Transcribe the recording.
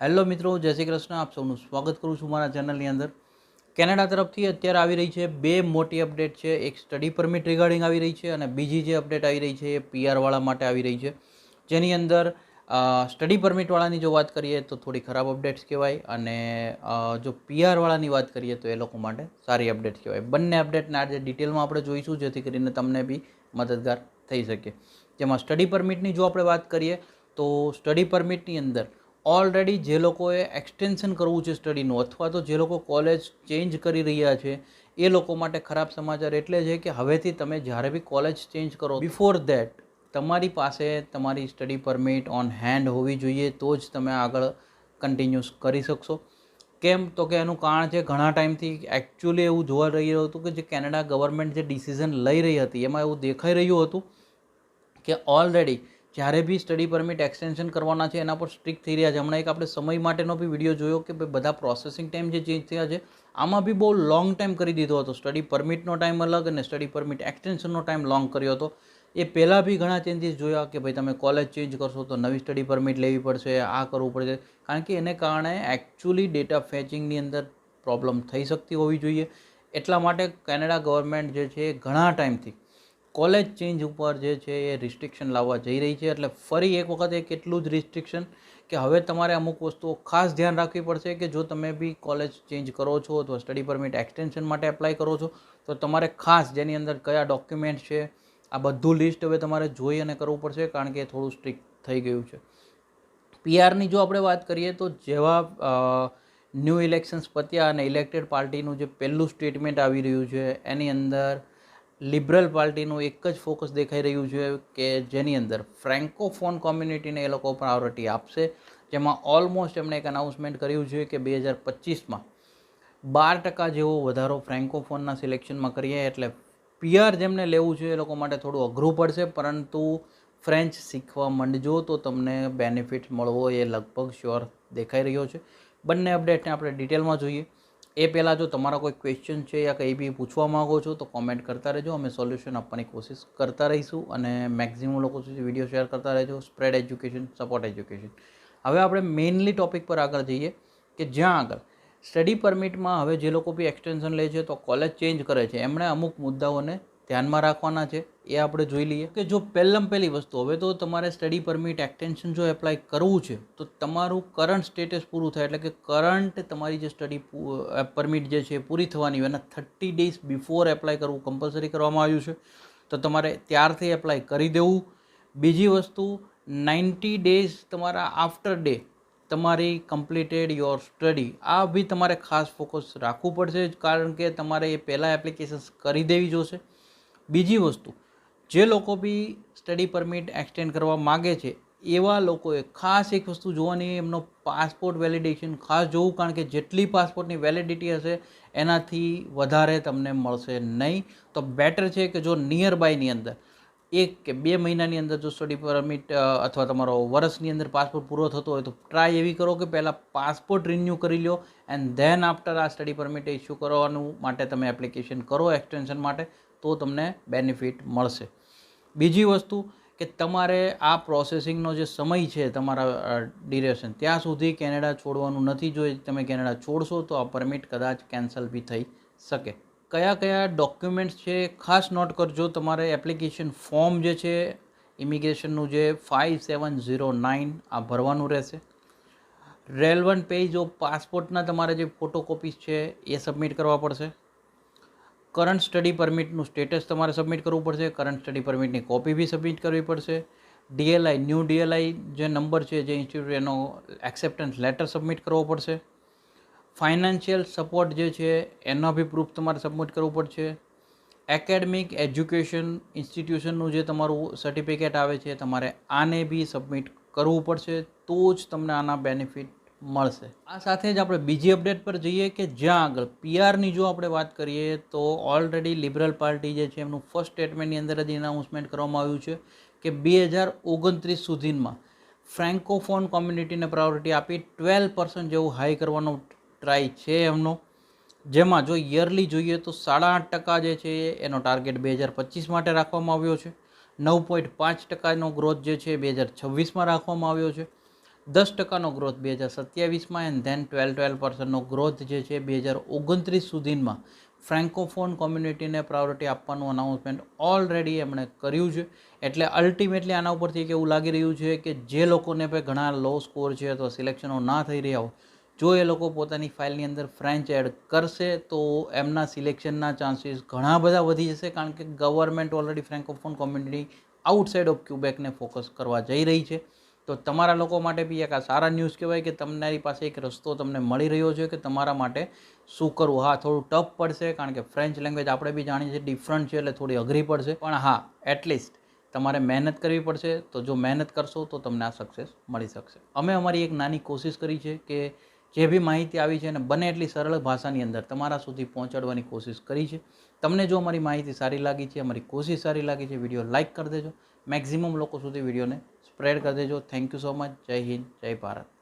Hello મિત્રો, જય શ્રી કૃષ્ણ. આપ સૌનું સ્વાગત કરું છું મારા ચેનલની અંદર. કેનેડા તરફથી અત્યારે આવી રહી છે બે મોટી અપડેટ છે. એક સ્ટડી પરમિટ રિગાર્ડિંગ આવી રહી છે અને બીજી જે અપડેટ આવી રહી છે એ પીઆરવાળા માટે આવી રહી છે. જેની અંદર સ્ટડી પરમિટવાળાની જો વાત કરીએ તો થોડી ખરાબ અપડેટ્સ કહેવાય અને જો પીઆરવાળાની વાત કરીએ તો એ લોકો માટે સારી અપડેટ કહેવાય. બંને અપડેટને આજે ડિટેલમાં આપણે જોઈશું, જેથી કરીને તમને બી મદદગાર થઈ શકે. જેમાં સ્ટડી પરમિટની જો આપણે વાત કરીએ તો સ્ટડી પરમિટની અંદર ઓલરેડી જે લોકોએ એક્સટેન્શન કરવું છે સ્ટડીનું અથવા તો જે લોકો કોલેજ ચેન્જ કરી રહ્યા છે, એ લોકો માટે ખરાબ સમાચાર એટલે છે કે હવેથી તમે જ્યારે બી કોલેજ ચેન્જ કરો બિફોર ધેટ તમારી પાસે તમારી સ્ટડી પરમિટ ઓન હેન્ડ હોવી જોઈએ, તો જ તમે આગળ કન્ટિન્યુઅસ કરી શકશો. કેમ? તો કે એનું કારણ છે ઘણા ટાઈમથી એકચ્યુઅલી એવું જોવા રહ્યું હતું કે જે કેનેડા ગવર્મેન્ટ જે ડિસિઝન લઈ રહી હતી, એમાં એવું દેખાઈ રહ્યું હતું કે ઓલરેડી જ્યારે બી સ્ટડી પરમિટ એક્સટેન્શન કરવાના છે, એના પર સ્ટ્રિક્ટ થઈ રહ્યા છે. હમણાં એક આપણે સમય માટેનો બી વીડિયો જોયો કે ભાઈ બધા પ્રોસેસિંગ ટાઈમ જે ચેન્જ થયા છે, આમાં બી બહુ લોંગ ટાઈમ કરી દીધો હતો. સ્ટડી પરમિટનો ટાઈમ અલગ અને સ્ટડી પરમિટ એક્સટેન્શનનો ટાઈમ લોંગ કર્યો હતો. એ પહેલાં બી ઘણા ચેન્જીસ જોયા કે ભાઈ તમે કોલેજ ચેન્જ કરશો તો નવી સ્ટડી પરમિટ લેવી પડશે, આ કરવું પડશે. કારણ કે એને કારણે એકચ્યુઅલી ડેટા ફેચિંગની અંદર પ્રોબ્લેમ થઈ શકતી હોવી જોઈએ. એટલા માટે કેનેડા ગવર્મેન્ટ જે છે ઘણા ટાઈમથી કોલેજ ચેન્જ ઉપર જે છે એ રિસ્ટ્રિક્શન લાવવા જઈ રહી છે. એટલે ફરી એક વખત એક એટલું જ રિસ્ટ્રિક્શન કે હવે તમારે અમુક વસ્તુઓ ખાસ ધ્યાન રાખવી પડશે કે જો તમે બી કોલેજ ચેન્જ કરો છો અથવા સ્ટડી પરમિટ એક્સટેન્શન માટે એપ્લાય કરો છો, તો તમારે ખાસ જેની અંદર કયા ડોક્યુમેન્ટ છે, આ બધું લિસ્ટ હવે તમારે જોઈ અને કરવું પડશે કારણ કે થોડું સ્ટ્રિક્ટ થઈ ગયું છે. પીઆરની જો આપણે વાત કરીએ તો જેવા ન્યૂ ઇલેક્શન્સ પત્યા અને ઇલેક્ટેડ પાર્ટીનું જે પહેલું સ્ટેટમેન્ટ આવી રહ્યું છે, એની અંદર લિબરલ પાર્ટીનું એક જ ફોકસ દેખાઈ રહ્યું છે કે જેની અંદર ફ્રેન્કોફોન કોમ્યુનિટીને એ લોકો પ્રાયોરિટી આપશે. જેમાં ઓલમોસ્ટ એમણે એક અનાઉન્સમેન્ટ કર્યું છે કે બે હજાર પચીસમાં બાર ટકા જેવો વધારો ફ્રેન્કોફોનના સિલેક્શનમાં કરીએ એટલે પીઆર જેમને લેવું છે એ લોકો માટે થોડું અઘરું પડશે, પરંતુ ફ્રેન્ચ શીખવા માંડજો તો તમને બેનિફિટ મળવો એ લગભગ શ્યોર દેખાઈ રહ્યો છે. બંને અપડેટને આપણે ડિટેલમાં જોઈએ. એ પહેલાં જો તમારા કોઈ ક્વેશ્ચન છે યા કંઈ બી પૂછવા માગો છો, તો કોમેન્ટ કરતા રહેજો. અમે સોલ્યુશન આપવાની કોશિશ કરતા રહીશું અને મેક્ઝિમમ લોકો સુધી વીડિયો શેર કરતા રહેજો. સ્પ્રેડ એજ્યુકેશન સપોર્ટ એજ્યુકેશન હવે આપણે મેઇનલી ટોપિક પર આગળ જઈએ કે જ્યાં આગળ. સ્ટડી પરમિટમાં હવે જે લોકો બી એક્સટેન્શન લે છે, તો કોલેજ ચેન્જ કરે છે. એમણે અમુક મુદ્દાઓને ધ્યાનમાં રાખવાના છે, એ આપણે જોઈ લઈએ કે જો પહેલાં પહેલી વસ્તુ, હવે તો તમારે સ્ટડી પરમિટ એક્સટેન્શન જો એપ્લાય કરવું છે, તો તમારું કરંટ સ્ટેટસ પૂરું થાય, એટલે કે કરંટ તમારી જે સ્ટડી પરમિટ જે છે પૂરી થવાની હોય, એના થર્ટી ડેઝ બિફોર એપ્લાય કરવું કમ્પલસરી કરવામાં આવ્યું છે, તો તમારે ત્યારથી એપ્લાય કરી દેવું. બીજી વસ્તુ નાઇન્ટી ડેઝ તમારા આફ્ટર ડે તમારી કમ્પ્લીટેડ યોર સ્ટડી આ બી તમારે ખાસ ફોકસ રાખવું પડશે, કારણ કે તમારે એ પહેલાં એપ્લિકેશન્સ કરી દેવી જોશે. બીજી વસ્તુ, જે લોકો બી સ્ટડી પરમિટ એક્સટેન્ડ કરવા માગે છે, એવા લોકોએ ખાસ એક વસ્તુ જોવાની, એમનો પાસપોર્ટ વેલિડેશન ખાસ જોવું, કારણ કે જેટલી પાસપોર્ટની વેલિડિટી હશે, એનાથી વધારે તમને મળશે નહીં. તો બેટર છે કે જો નિયર બાયની અંદર, એક કે બે મહિનાની અંદર જો સ્ટડી પરમિટ અથવા તમારો વર્ષની અંદર પાસપોર્ટ પૂરો થતો હોય, તો ટ્રાય એવી કરો કે પહેલાં પાસપોર્ટ રિન્યૂ કરી લો એન્ડ ધેન આફ્ટર આ સ્ટડી પરમિટ ઇસ્યુ કરવાનું માટે તમે એપ્લિકેશન કરો એક્સટેન્શન માટે. તો તમને બેનિફિટ મળશે. બીજી વસ્તુ કે તમારે આ પ્રોસેસિંગનો જે સમય છે તમારા ડ્યુરેશન ત્યાં સુધી કેનેડા છોડવાનું નથી. જો તમે કેનેડા છોડશો તો આ પરમિટ કદાચ કેન્સલ બી થઈ શકે. કયા કયા ડોક્યુમેન્ટ્સ છે ખાસ નોટ કરજો. તમારે એપ્લિકેશન ફોર્મ જે છે ઇમિગ્રેશનનું જે ફાઇવ સેવન ઝીરો નાઇન આ ભરવાનું રહેશે. રેલવન્ટ પેજ ઓફ પાસપોર્ટના તમારે જે ફોટોકોપીસ છે એ સબમિટ કરવા પડશે. કરંટ સ્ટડી પરમિટનું સ્ટેટસ તમારે સબમિટ કરવું પડશે, કરંટ સ્ટડી પરમિટની કોપી બી સબમિટ કરવી પડશે. ડીએલઆઈ, ન્યૂ ડીએલઆઈ જે નંબર છે, જે ઇન્સ્ટિટ્યૂટ એનો એક્સેપ્ટન્સ લેટર સબમિટ કરવો પડશે. ફાઇનાન્શિયલ સપોર્ટ જે છે, એનો બી પ્રૂફ તમારે સબમિટ કરવું પડશે. એકેડમિક એજ્યુકેશન ઇન્સ્ટિટ્યુશનનું જે તમારું સર્ટિફિકેટ આવે છે, તમારે આને બી સબમિટ કરવું પડશે. તો જ તમને આના બેનિફિટ મળશે. આ સાથે જ આપણે બીજી અપડેટ પર જઈએ કે જ્યાં આગળ પીઆરની જો આપણે વાત કરીએ તો ઓલરેડી લિબરલ પાર્ટી જે છે એમનું ફર્સ્ટ સ્ટેટમેન્ટની અંદર જ એનાઉન્સમેન્ટ કરવામાં આવ્યું છે કે બે હજાર ઓગણત્રીસ સુધીમાં ફ્રેન્કોફોન કોમ્યુનિટીને પ્રાયોરિટી આપી ટ્વેલ્વ પર્સન્ટ જેવું હાઈ કરવાનો ટ્રાય છે એમનો. જેમાં જો યરલી જોઈએ તો સાડા આઠ ટકા જે છે એનો ટાર્ગેટ બે હજાર પચીસ માટે રાખવામાં આવ્યો છે. નવ પોઈન્ટ પાંચ ટકાનો ગ્રોથ જે છે બે હજાર છવ્વીસમાં રાખવામાં આવ્યો છે. દસ ટકાનો ગ્રોથ બે હજાર સત્યાવીસમાં એન્ડ ધેન ટ્વેલ્વ ટ્વેલ્વ પર્સન્ટનો ગ્રોથ જે છે બે હજાર ઓગણત્રીસ સુધીમાં ફ્રેન્કોફોન કોમ્યુનિટીને પ્રાયોરિટી આપવાનું અનાઉન્સમેન્ટ ઓલરેડી એમણે કર્યું છે. એટલે અલ્ટિમેટલી આના ઉપરથી એક એવું લાગી રહ્યું છે કે જે લોકોને ભાઈ ઘણા લો સ્કોર છે અથવા સિલેક્શનો ના થઈ રહ્યા હોય, જો એ લોકો પોતાની ફાઇલની અંદર ફ્રેન્ચ એડ કરશે તો એમના સિલેક્શનના ચાન્સીસ ઘણા બધા વધી જશે કારણ કે government already francophone community outside of ક્યુબેકને focus કરવા જઈ રહી છે. તો તમારા લોકો માટે બી એક આ સારા ન્યૂઝ કહેવાય કે તમારી પાસે એક રસ્તો તમને મળી રહ્યો છે કે તમારા માટે શું કરવું? હા, થોડું ટફ પડશે કારણ કે ફ્રેન્ચ લેંગ્વેજ આપણે બી જાણીએ છીએ ડિફરન્ટ છે એટલે થોડી અઘરી પડશે. પણ હા એટલીસ્ટ તમારે મહેનત કરવી પડશે. તો જો મહેનત કરશો તો તમને આ સક્સેસ મળી શકશે. અમે અમારી એક નાની કોશિશ કરી છે કે જે બી માહિતી આવી છે અને બને એટલી સરળ ભાષાની અંદર તમારા સુધી પહોંચાડવાની કોશિશ કરી છે. તમને જો અમારી માહિતી સારી લાગી છે, અમારી કોશિશ સારી લાગી છે, વીડિયો લાઇક કરી દેજો. મેક્ઝિમમ લોકો સુધી વિડીયોને સ્પ્રેડ કરી દેજો. થેન્ક યુ સો મચ જય હિન્દ જય ભારત.